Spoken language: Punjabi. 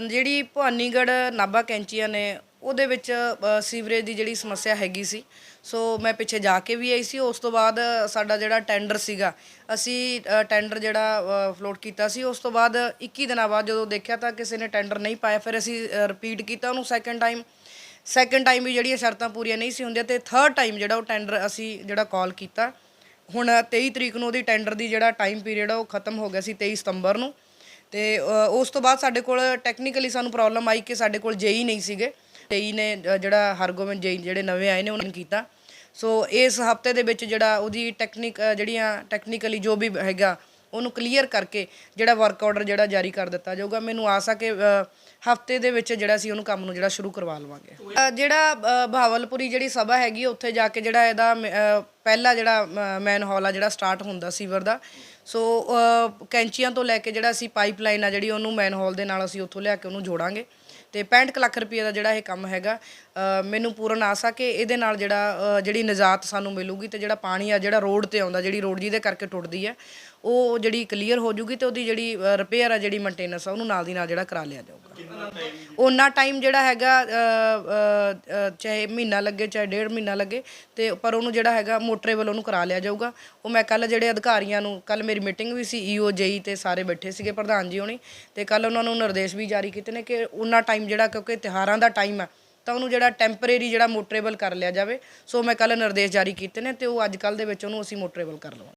ਜਿਹੜੀ ਭਵਾਨੀਗੜ੍ਹ ਨਾਭਾ ਕੈਂਚੀਆਂ ਨੇ, ਉਹਦੇ ਵਿੱਚ ਸੀਵਰੇਜ ਦੀ ਜਿਹੜੀ ਸਮੱਸਿਆ ਹੈਗੀ ਸੀ। ਸੋ ਮੈਂ ਪਿੱਛੇ ਜਾ ਕੇ ਵੀ ਆਈ ਸੀ। ਉਸ ਤੋਂ ਬਾਅਦ ਸਾਡਾ ਜਿਹੜਾ ਟੈਂਡਰ ਸੀਗਾ, ਅਸੀਂ ਟੈਂਡਰ ਜਿਹੜਾ ਫਲੋਟ ਕੀਤਾ ਸੀ। ਉਸ ਤੋਂ ਬਾਅਦ 21 ਦਿਨਾਂ ਬਾਅਦ ਜਦੋਂ ਦੇਖਿਆ ਤਾਂ ਕਿਸੇ ਨੇ ਟੈਂਡਰ ਨਹੀਂ ਪਾਇਆ, ਫਿਰ ਅਸੀਂ ਰਿਪੀਟ ਕੀਤਾ ਉਹਨੂੰ ਸੈਕੰਡ ਟਾਈਮ ਸੈਕੰਡ ਟਾਈਮ ਵੀ ਜਿਹੜੀਆਂ ਸ਼ਰਤਾਂ ਪੂਰੀਆਂ ਨਹੀਂ ਸੀ ਹੁੰਦੀਆਂ ਤੇ ਥਰਡ ਟਾਈਮ ਜਿਹੜਾ ਉਹ ਟੈਂਡਰ ਅਸੀਂ ਜਿਹੜਾ ਕਾਲ ਕੀਤਾ। ਹੁਣ 23 ਤਰੀਕ ਨੂੰ ਉਹਦੀ ਟੈਂਡਰ ਦੀ ਜਿਹੜਾ ਟਾਈਮ ਪੀਰੀਅਡ ਆ, ਉਹ ਖਤਮ ਹੋ ਗਿਆ ਸੀ 23 ਸਤੰਬਰ ਨੂੰ। ਤੇ ਉਸ ਤੋਂ ਬਾਅਦ ਸਾਡੇ ਕੋਲ ਟੈਕਨੀਕਲੀ ਸਾਨੂੰ ਪ੍ਰੋਬਲਮ ਆਈ ਕਿ ਸਾਡੇ ਕੋਲ ਜੇਈ ਨਹੀਂ ਸੀਗੇ। ਜੇਈ ਨੇ ਜਿਹੜਾ ਹਰਗੋਬਿੰਦ ਜੇਈ ਜਿਹੜੇ ਨਵੇਂ ਆਏ ਨੇ, ਉਹਨਾਂ ਨੇ ਕੀਤਾ। ਸੋ ਇਸ ਹਫ਼ਤੇ ਦੇ ਵਿੱਚ ਜਿਹੜਾ ਉਹਦੀ ਟੈਕਨੀਕ ਜਿਹੜੀਆਂ ਟੈਕਨੀਕਲੀ ਜੋ ਵੀ ਹੈਗਾ ਉਹਨੂੰ ਕਲੀਅਰ ਕਰਕੇ ਜਿਹੜਾ ਵਰਕ ਆਰਡਰ ਜਿਹੜਾ ਜਾਰੀ ਕਰ ਦਿੱਤਾ ਜਾਊਗਾ। ਮੈਨੂੰ ਆਸ ਆ ਕਿ ਹਫ਼ਤੇ ਦੇ ਵਿੱਚ ਜਿਹੜਾ ਸੀ ਉਹਨੂੰ ਕੰਮ ਨੂੰ ਜਿਹੜਾ ਸ਼ੁਰੂ ਕਰਵਾ ਲਵਾਂਗੇ। ਜਿਹੜਾ ਅ, ਬਹਾਵਲਪੁਰੀ ਜਿਹੜੀ ਸਭਾ ਹੈਗੀ ਉੱਥੇ ਜਾ ਕੇ ਜਿਹੜਾ ਇਹਦਾ ਮ- ਪਹਿਲਾ ਜਿਹੜਾ ਮੈਨ ਹਾਲ ਆ ਜਿਹੜਾ ਸਟਾਰਟ ਹੁੰਦਾ ਸੀਵਰ ਦਾ। ਸੋ ਕੈਂਚੀਆਂ ਤੋਂ ਲੈ ਕੇ ਜਿਹੜਾ ਅਸੀਂ ਪਾਈਪਲਾਈਨ ਆ ਜਿਹੜੀ ਉਹਨੂੰ ਮੈਨ ਹਾਲ ਦੇ ਨਾਲ ਅਸੀਂ ਉੱਥੋਂ ਲਿਆ ਕੇ ਉਹਨੂੰ ਜੋੜਾਂਗੇ। ਤੇ 65 ਕੁ ਲੱਖ ਰੁਪਏ ਦਾ ਜਿਹੜਾ ਇਹ ਕੰਮ ਹੈਗਾ ਮੈਨੂੰ ਪੂਰਨ ਆਸ ਆ ਕਿ ਇਹਦੇ ਨਾਲ ਜਿਹੜਾ ਜਿਹੜੀ ਨਜਾਤ ਸਾਨੂੰ ਮਿਲੂਗੀ ਤੇ ਜਿਹੜਾ ਪਾਣੀ ਆ ਜਿਹੜਾ ਰੋਡ ਤੇ ਆਉਂਦਾ, ਜਿਹੜੀ ਰੋਡ ਜਿਹਦੇ ਕਰਕੇ ਟੁੱਟਦੀ ਹੈ ਉਹ ਜਿਹੜੀ ਕਲੀਅਰ ਹੋ ਜੂਗੀ ਤੇ ਉਹਦੀ ਜਿਹੜੀ ਰਿਪੇਅਰ ਆ ਜਿਹੜੀ ਮੇਨਟੇਨੈਂਸ ਆ, ਉਹਨੂੰ ਨਾਲ ਦੀ ਨਾਲ ਜਿਹੜਾ ਕਰਾ ਲਿਆ ਜਾਊਗਾ। ਉਹਨਾਂ ਟਾਈਮ ਜਿਹੜਾ ਹੈਗਾ ਚਾਹੇ ਮਹੀਨਾ ਲੱਗੇ, ਚਾਹੇ ਡੇਢ ਮਹੀਨਾ ਲੱਗੇ, ਤੇ ਪਰ ਉਹਨੂੰ ਜਿਹੜਾ ਹੈਗਾ ਮੋਟਰੇਬਲ ਉਹਨੂੰ ਕਰਾ ਲਿਆ ਜਾਊਗਾ। ਉਹ ਮੈਂ ਕੱਲ ਜਿਹੜੇ ਅਧਿਕਾਰੀਆਂ ਨੂੰ ਕੱਲ ਮੇਰੀ ਮੀਟਿੰਗ ਵੀ ਸੀ ਈਓ ਜੇਈ ਤੇ ਸਾਰੇ ਬੈਠੇ ਸੀਗੇ, ਪ੍ਰਧਾਨ ਜੀ ਹੋਣੀ, ਤੇ ਕੱਲ ਉਹਨਾਂ ਨੂੰ ਨਿਰਦੇਸ਼ ਵੀ ਜਾਰੀ ਕੀਤੇ ਨੇ ਕਿ ਉਹਨਾਂ ਟਾਈਮ ਜਿਹੜਾ ਕਿਉਂਕਿ ਤਿਹਾਰਾਂ ਦਾ ਟਾਈਮ ਆ, ਤਾਂ ਉਹਨੂੰ ਜਿਹੜਾ ਟੈਂਪਰੇਰੀ ਜਿਹੜਾ ਮੋਟਰੇਬਲ ਕਰ ਲਿਆ ਜਾਵੇ। ਸੋ ਮੈਂ ਕੱਲ ਨਿਰਦੇਸ਼ ਜਾਰੀ ਕੀਤੇ ਨੇ, ਤੇ ਉਹ ਅੱਜ ਕੱਲ ਦੇ ਵਿੱਚ ਉਹਨੂੰ ਅਸੀਂ ਮੋਟਰੇਬਲ ਕਰ ਲਵਾਂਗੇ।